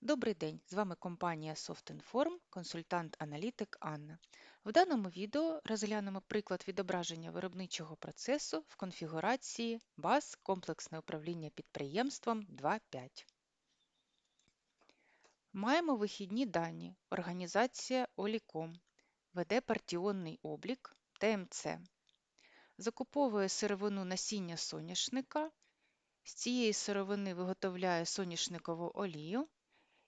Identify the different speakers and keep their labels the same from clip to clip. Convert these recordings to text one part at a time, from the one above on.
Speaker 1: Добрий день! З вами компанія SoftInform, консультант-аналітик Анна. В даному відео розглянемо приклад відображення виробничого процесу в конфігурації БАЗ комплексне управління підприємством 2.5. Маємо вихідні дані. Організація Оліком веде партіонний облік ТМЦ. Закуповує сировину насіння соняшника. З цієї сировини виготовляє соняшникову олію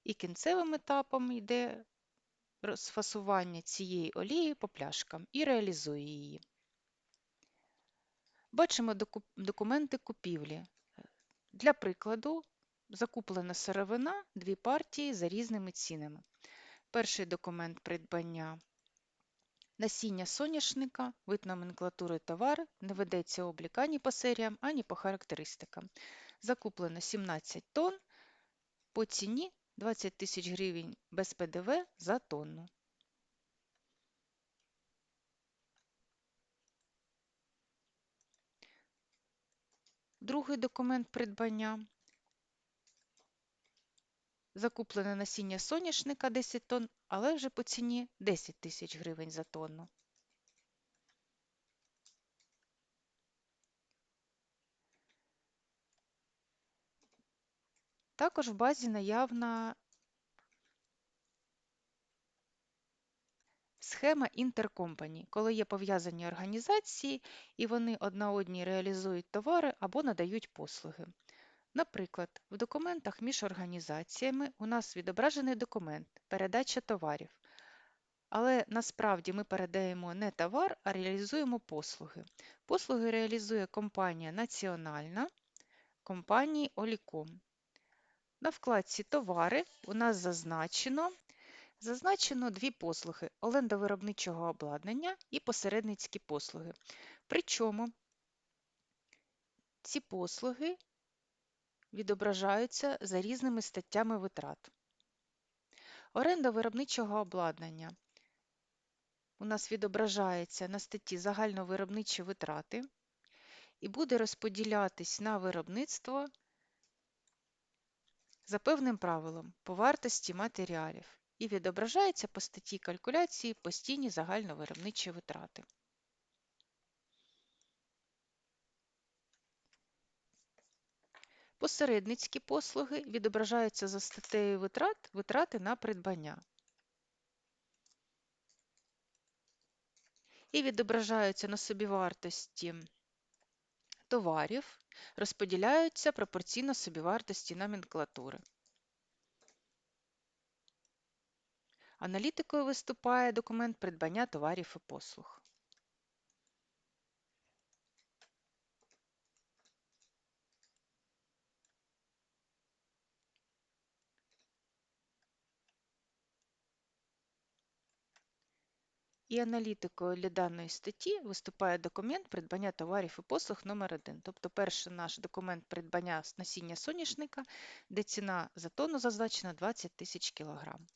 Speaker 1: і кінцевим етапом йде розфасування цієї олії по пляшкам і реалізує її. Бачимо документи купівлі. Для прикладу, закуплена сировина, дві партії за різними цінами. Перший документ придбання насіння соняшника, вид номенклатури товар, не ведеться облік ані по серіям, ані по характеристикам. Закуплено 17 тонн по ціні 20 тисяч гривень без ПДВ за тонну. Другий документ придбання. Закуплене насіння соняшника 10 тонн, але вже по ціні 10 тисяч гривень за тонну. Також в базі наявна схема інтеркомпані, коли є пов'язані організації і вони одна одній реалізують товари або надають послуги. Наприклад, в документах між організаціями у нас відображений документ передача товарів. Але насправді ми передаємо не товар, а реалізуємо послуги. Послуги реалізує компанія Національна, компанії Оліком. На вкладці Товари у нас зазначено зазначено дві послуги олендовиробничого обладнання і посередницькі послуги. Причому ці послуги відображаються за різними статтями витрат. Оренда виробничого обладнання у нас відображається на статті загальновиробничі витрати і буде розподілятись на виробництво за певним правилом по вартості матеріалів і відображається по статті калькуляції постійні загальновиробничі витрати. Посередницькі послуги відображаються за статтею витрат витрати на придбання. І відображаються на собівартості товарів, розподіляються пропорційно собівартості номенклатури. Аналітикою виступає документ придбання товарів і послуг. І аналітикою для даної статті виступає документ придбання товарів і послуг номер 1 Тобто перший наш документ придбання насіння соняшника, де ціна за тонну зазначена 20 тисяч кілограм.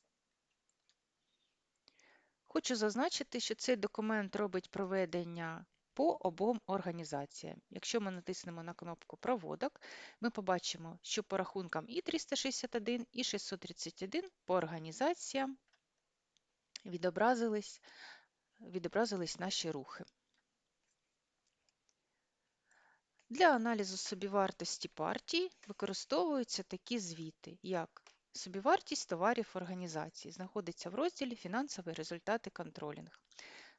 Speaker 1: Хочу зазначити, що цей документ робить проведення по обом організаціям. Якщо ми натиснемо на кнопку Проводок, ми побачимо, що по рахункам і 361, і 631 по організаціям відобразились, відобразились наші рухи. Для аналізу собівартості партії використовуються такі звіти, як Собівартість товарів організації знаходиться в розділі Фінансові результати контролінг.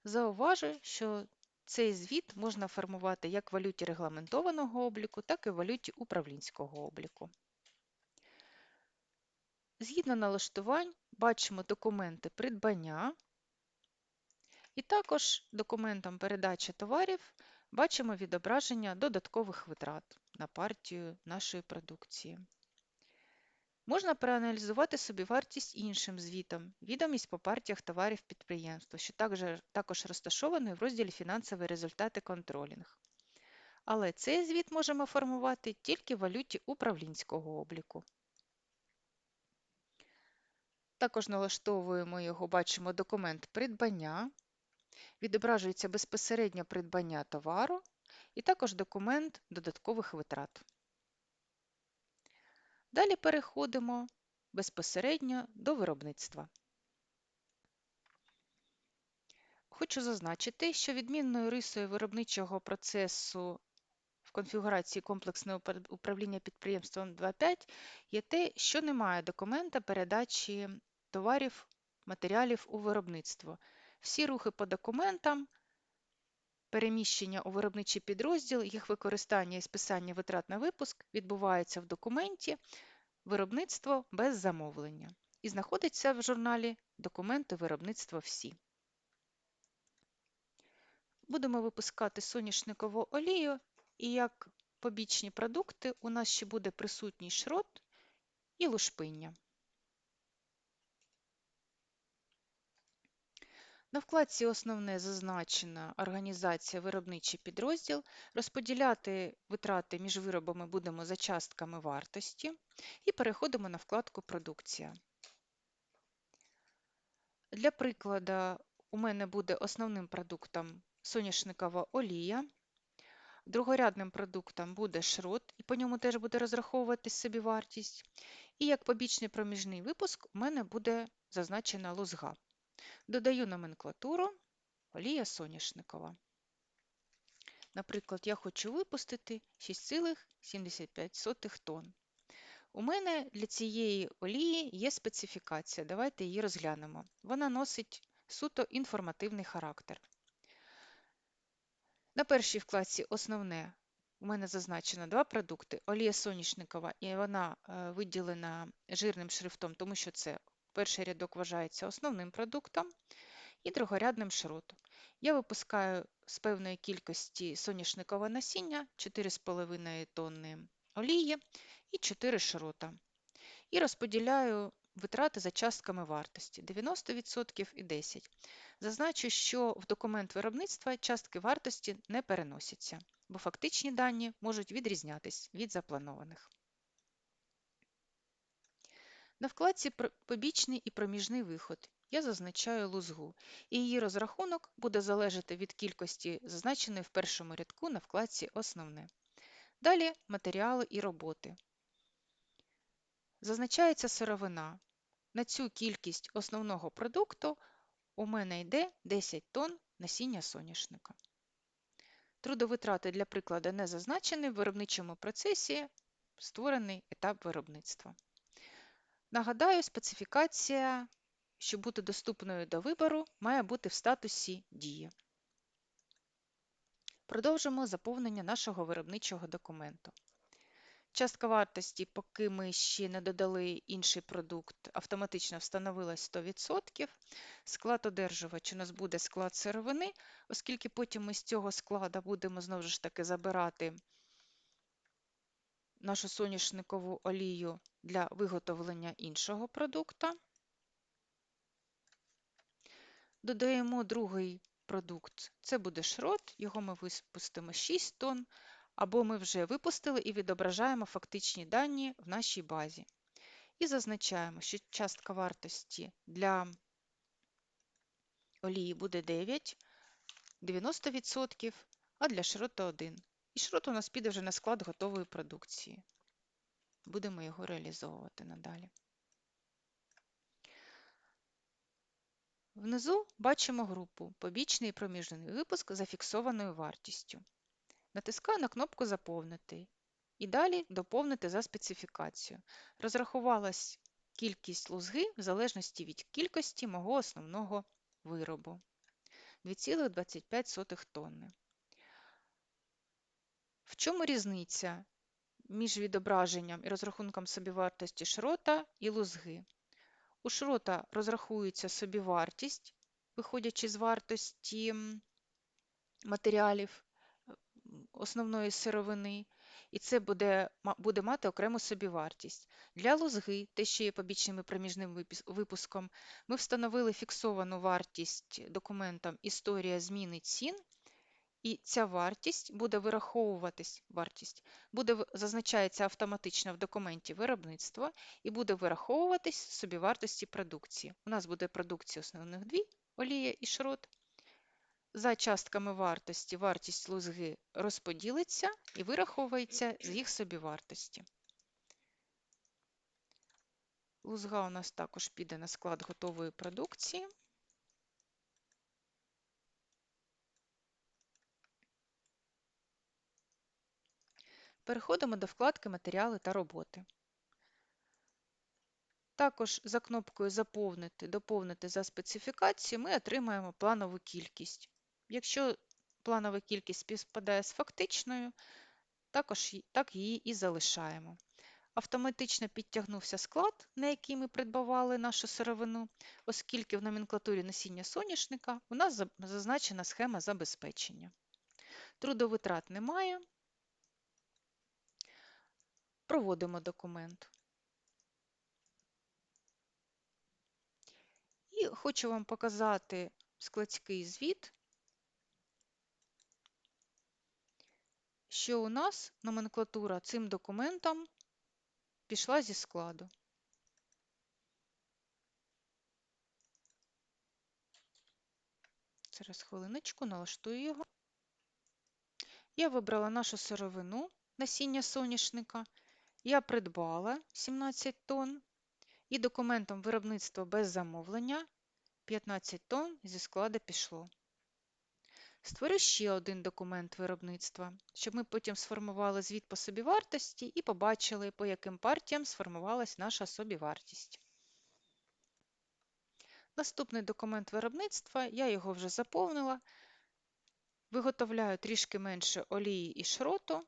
Speaker 1: Зауважу, що цей звіт можна формувати як в валюті регламентованого обліку, так і в валюті управлінського обліку. Згідно налаштувань, бачимо документи придбання, і також документом передачі товарів бачимо відображення додаткових витрат на партію нашої продукції. Можна проаналізувати собівартість іншим звітом, відомість по партіях товарів підприємства, що також розташований в розділі Фінансові результати контролінг. Але цей звіт можемо формувати тільки в валюті управлінського обліку. Також налаштовуємо його, бачимо документ придбання, відображується безпосередньо придбання товару і також документ додаткових витрат. Далі переходимо безпосередньо до виробництва. Хочу зазначити, що відмінною рисою виробничого процесу в конфігурації комплексного управління підприємством 2.5 є те, що немає документа передачі товарів, матеріалів у виробництво. Всі рухи по документам, переміщення у виробничий підрозділ, їх використання і списання витрат на випуск відбуваються в документі Виробництво без замовлення і знаходиться в журналі Документи виробництва всі. Будемо випускати соняшникову олію, і як побічні продукти у нас ще буде присутній шрот і лушпиння. На вкладці Основне зазначена організація виробничий підрозділ. Розподіляти витрати між виробами будемо за частками вартості і переходимо на вкладку Продукція. Для прикладу, у мене буде основним продуктом соняшникова олія, другорядним продуктом буде шрот, і по ньому теж буде розраховуватись собівартість. І як побічний проміжний випуск у мене буде зазначена лузга. Додаю номенклатуру олія соняшникова. Наприклад, я хочу випустити 6,75 тонн. У мене для цієї олії є специфікація. Давайте її розглянемо. Вона носить суто інформативний характер. На першій вкладці основне у мене зазначено два продукти: олія соняшникова, і вона е, виділена жирним шрифтом, тому що це перший рядок вважається основним продуктом і другорядним шротом. Я випускаю з певної кількості соняшникового насіння 4,5 тонни олії і 4 шрота. І розподіляю витрати за частками вартості 90% і 10%. Зазначу, що в документ виробництва частки вартості не переносяться, бо фактичні дані можуть відрізнятись від запланованих. На вкладці Побічний і проміжний виход я зазначаю лузгу, і її розрахунок буде залежати від кількості, зазначеної в першому рядку на вкладці Основне. Далі матеріали і роботи. Зазначається сировина. На цю кількість основного продукту у мене йде 10 тонн насіння соняшника. Трудовитрати для прикладу не зазначені в виробничому процесі, створений етап виробництва. Нагадаю, специфікація, щоб бути доступною до вибору, має бути в статусі дії. Продовжимо заповнення нашого виробничого документу. Частка вартості, поки ми ще не додали інший продукт, автоматично встановилась 100%. Склад одержувач у нас буде склад сировини, оскільки потім ми з цього складу будемо знову ж таки забирати нашу соняшникову олію для виготовлення іншого продукту. Додаємо другий продукт, це буде шрот, його ми випустимо 6 тонн, або ми вже випустили і відображаємо фактичні дані в нашій базі. І зазначаємо, що частка вартості для олії буде 9, 90%, а для шроту 1. І шрот у нас піде вже на склад готової продукції. Будемо його реалізовувати надалі. Внизу бачимо групу Побічний і проміжний випуск за фіксованою вартістю. Натискаю на кнопку Заповнити і далі доповнити за специфікацією. Розрахувалась кількість лузги в залежності від кількості мого основного виробу 2,25 тонни. В чому різниця між відображенням і розрахунком собівартості шрота і лузги? У шрота розрахується собівартість, виходячи з вартості матеріалів основної сировини, і це буде буде мати окрему собівартість. Для лузги, те, що є побічним і проміжним випуском, ми встановили фіксовану вартість документом Історія зміни цін, і ця вартість буде вираховуватись, вартість буде зазначається автоматично в документі виробництва і буде вираховуватись собівартості продукції. У нас буде продукція основних дві олія і шрот. За частками вартості вартість лузги розподілиться і вираховується з їх собівартості. Лузга у нас також піде на склад готової продукції. Переходимо до вкладки Матеріали та роботи. Також за кнопкою Заповнити, доповнити за специфікацією ми отримаємо планову кількість. Якщо планова кількість співпадає з фактичною, також так її і залишаємо. Автоматично підтягнувся склад, на який ми придбавали нашу сировину, оскільки в номенклатурі насіння соняшника у нас зазначена схема забезпечення. Трудовитрат немає. Проводимо документ. І хочу вам показати складський звіт, що у нас номенклатура цим документом пішла зі складу. Зараз хвилиночку налаштую його. Я вибрала нашу сировину насіння соняшника. Я придбала 17 тонн і документом виробництва без замовлення 15 тонн зі складу пішло. Створю ще один документ виробництва, щоб ми потім сформували звіт по собівартості і побачили, по яким партіям сформувалась наша собівартість. Наступний документ виробництва, я його вже заповнила. Виготовляю трішки менше олії і шроту.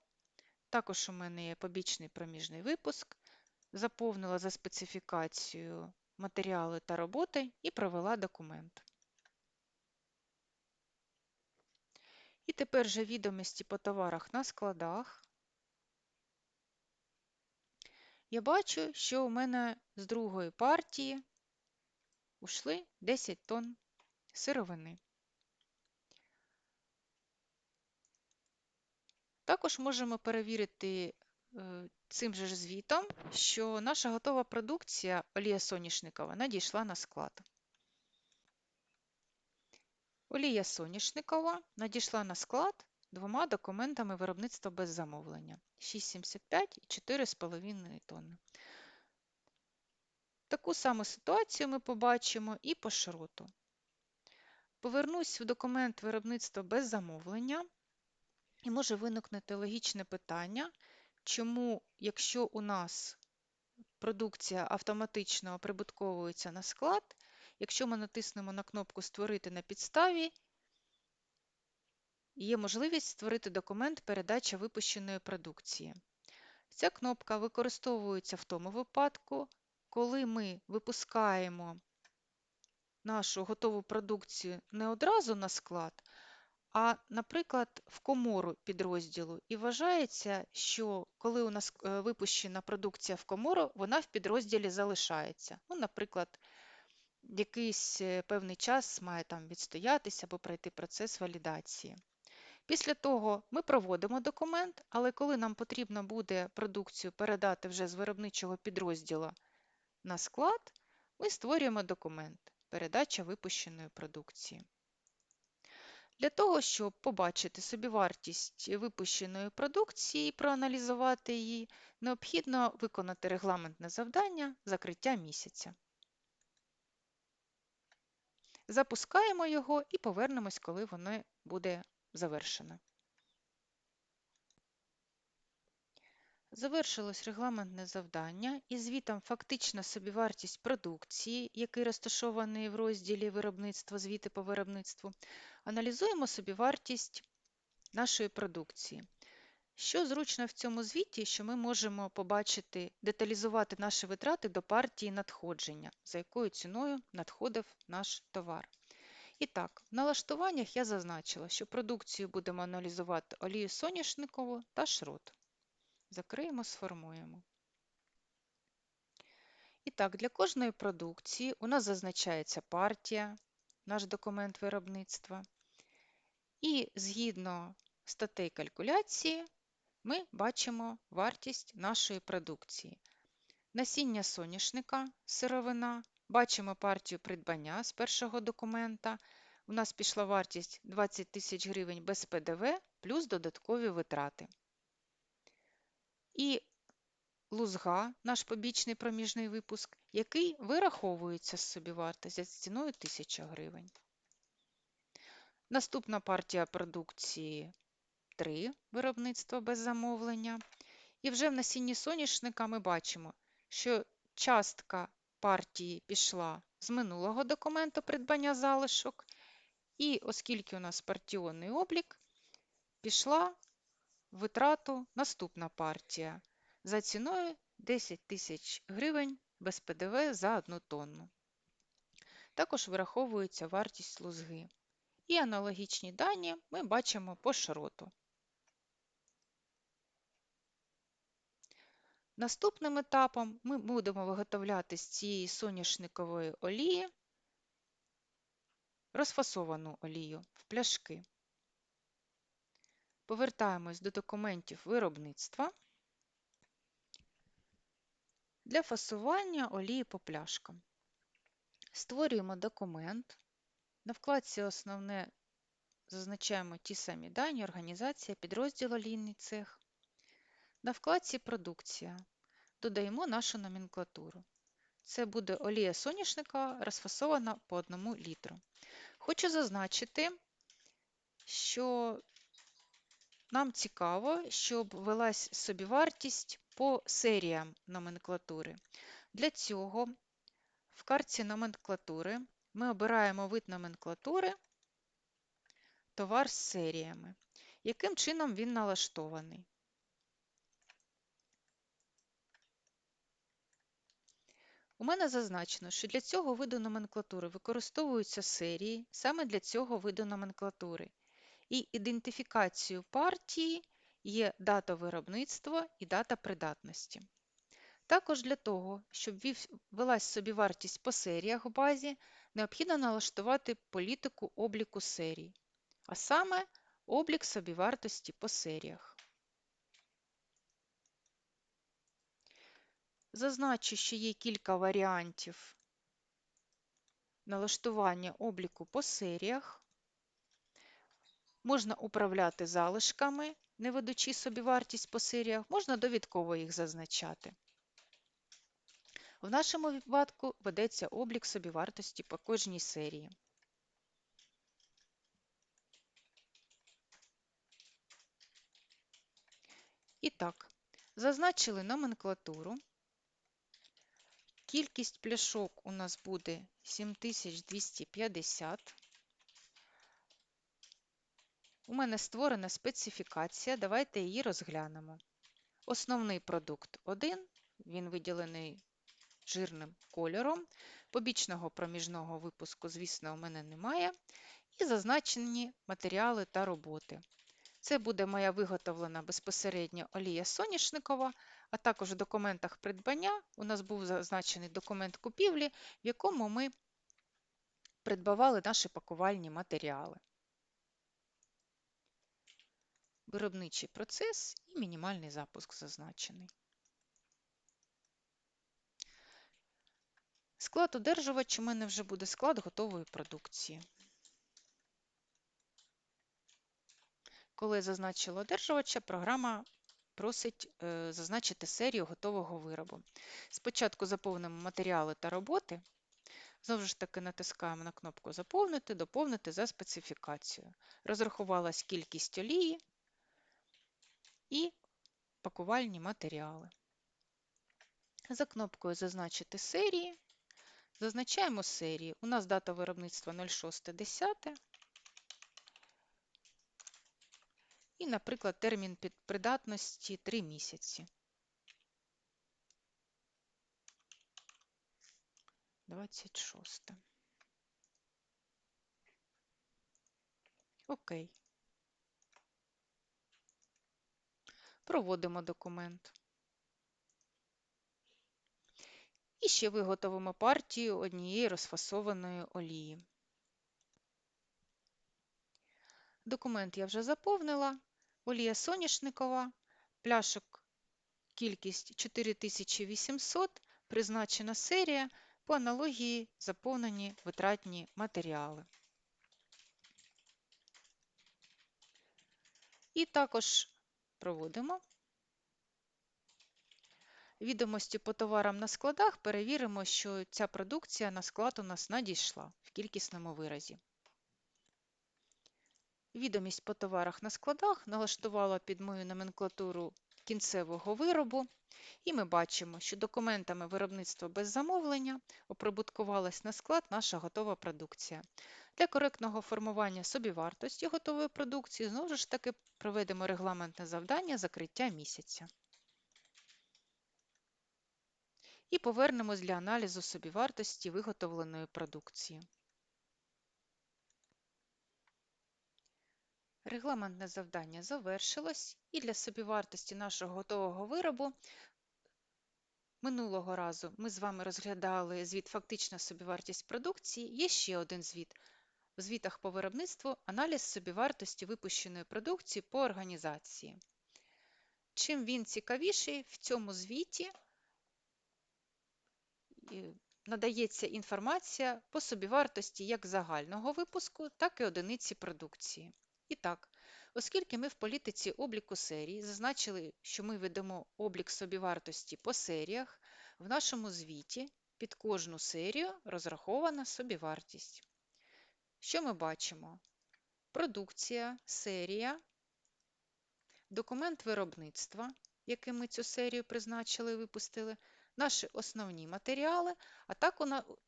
Speaker 1: Також у мене є побічний проміжний випуск. Заповнила за специфікацією матеріали та роботи і провела документ. І тепер же відомості по товарах на складах. Я бачу, що у мене з другої партії ушли 10 тонн сировини. Також можемо перевірити е, цим же звітом, що наша готова продукція олія соняшникова надійшла на склад. Олія соняшникова надійшла на склад двома документами виробництва без замовлення 6,75 і 4,5 тонни. Таку саму ситуацію ми побачимо і по шроту. Повернусь в документ виробництва без замовлення, і може виникнути логічне питання, чому, якщо у нас продукція автоматично оприбутковується на склад, якщо ми натиснемо на кнопку Створити на підставі, є можливість створити документ передача випущеної продукції. Ця кнопка використовується в тому випадку, коли ми випускаємо нашу готову продукцію не одразу на склад, а, наприклад, в комору підрозділу. І вважається, що коли у нас е, випущена продукція в комору, вона в підрозділі залишається. Ну, Наприклад, якийсь е, певний час має там відстоятися або пройти процес валідації. Після того ми проводимо документ, але коли нам потрібно буде продукцію передати вже з виробничого підрозділу на склад, ми створюємо документ передача випущеної продукції. Для того, щоб побачити собівартість випущеної продукції і проаналізувати її, необхідно виконати регламентне завдання закриття місяця. Запускаємо його і повернемось, коли воно буде завершено. Завершилось регламентне завдання і звітом фактична собівартість продукції, який розташований в розділі виробництво, звіти по виробництву, аналізуємо собівартість нашої продукції. Що зручно в цьому звіті, що ми можемо побачити, деталізувати наші витрати до партії надходження, за якою ціною надходив наш товар. І так, в налаштуваннях я зазначила, що продукцію будемо аналізувати олію соняшникову та шрот. Закриємо, сформуємо. І так, для кожної продукції у нас зазначається партія, наш документ виробництва. І згідно статей калькуляції, ми бачимо вартість нашої продукції. Насіння соняшника, сировина, бачимо партію придбання з першого документа. У нас пішла вартість 20 тисяч гривень без ПДВ плюс додаткові витрати. І лузга, наш побічний проміжний випуск, який вираховується з собівартості за ціною 1000 гривень. Наступна партія продукції 3 виробництво без замовлення. І вже в насінні соняшника ми бачимо, що частка партії пішла з минулого документу придбання залишок, і оскільки у нас партіонний облік, пішла витрату наступна партія за ціною 10 тисяч гривень без ПДВ за одну тонну. Також вираховується вартість лузги. І аналогічні дані ми бачимо по шроту. Наступним етапом ми будемо виготовляти з цієї соняшникової олії розфасовану олію в пляшки. Повертаємось до документів виробництва. Для фасування олії по пляшкам. Створюємо документ. На вкладці Основне зазначаємо ті самі дані, організація, підрозділ олійний цех. На вкладці Продукція додаємо нашу номенклатуру. Це буде олія соняшника розфасована по 1 літру. Хочу зазначити, що нам цікаво, щоб велась собівартість по серіям номенклатури. Для цього в картці номенклатури ми обираємо вид номенклатури товар з серіями. Яким чином він налаштований? У мене зазначено, що для цього виду номенклатури використовуються серії саме для цього виду номенклатури. І ідентифікацією партії є дата виробництва і дата придатності. Також для того, щоб велась собівартість по серіях в базі, необхідно налаштувати політику обліку серій, а саме облік собівартості по серіях. Зазначу, що є кілька варіантів налаштування обліку по серіях. Можна управляти залишками, не ведучи собі вартість по серіях, можна довідково їх зазначати. В нашому випадку ведеться облік собівартості по кожній серії. І так, зазначили номенклатуру. Кількість пляшок у нас буде 7250. У мене створена специфікація, давайте її розглянемо. Основний продукт 1, він виділений жирним кольором. Побічного проміжного випуску, звісно, у мене немає. І зазначені матеріали та роботи. Це буде моя виготовлена безпосередньо олія соняшникова, а також в документах придбання у нас був зазначений документ купівлі, в якому ми придбавали наші пакувальні матеріали. Виробничий процес і мінімальний запуск зазначений. Склад одержувач у мене вже буде склад готової продукції. Коли я зазначила одержувача, програма просить е, зазначити серію готового виробу. Спочатку заповнимо матеріали та роботи. Знову ж таки, натискаємо на кнопку Заповнити, доповнити за специфікацією. Розрахувалась кількість олії і пакувальні матеріали. За кнопкою Зазначити серії. Зазначаємо серії. У нас дата виробництва 06.10. І, наприклад, термін придатності 3 місяці. 26. Окей. Проводимо документ. І ще виготовимо партію однієї розфасованої олії. Документ я вже заповнила. Олія соняшникова, пляшок кількість 4800, призначена серія, по аналогії заповнені витратні матеріали. І також проводимо. Відомості по товарам на складах перевіримо, що ця продукція на склад у нас надійшла в кількісному виразі. Відомість по товарах на складах налаштувала під мою номенклатуру кінцевого виробу, і ми бачимо, що документами виробництва без замовлення оприбуткувалась на склад наша готова продукція. Для коректного формування собівартості готової продукції знову ж таки проведемо регламентне завдання закриття місяця. І повернемось для аналізу собівартості виготовленої продукції. Регламентне завдання завершилось, і для собівартості нашого готового виробу минулого разу ми з вами розглядали звіт фактична собівартість продукції. Є ще один звіт. В звітах по виробництву аналіз собівартості випущеної продукції по організації. Чим він цікавіший, в цьому звіті надається інформація по собівартості як загального випуску, так і одиниці продукції. І так, оскільки ми в політиці обліку серій зазначили, що ми ведемо облік собівартості по серіях, в нашому звіті під кожну серію розрахована собівартість. Що ми бачимо? Продукція, серія, документ виробництва, яким ми цю серію призначили і випустили, наші основні матеріали, а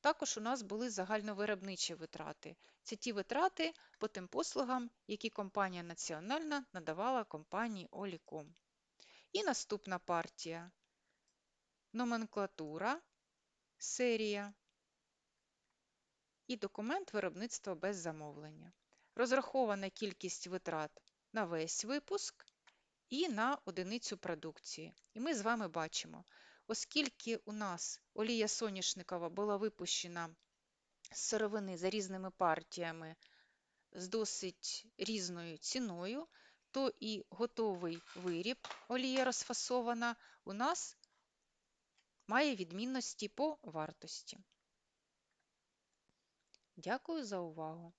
Speaker 1: також у нас були загальновиробничі витрати. Це ті витрати по тим послугам, які компанія національна надавала компанії Оліком. І наступна партія номенклатура, серія і документ виробництва без замовлення. Розрахована кількість витрат на весь випуск і на одиницю продукції. І ми з вами бачимо, Оскільки у нас олія соняшникова була випущена з сировини за різними партіями з досить різною ціною, то і готовий виріб, олія розфасована, у нас має відмінності по вартості. Дякую за увагу!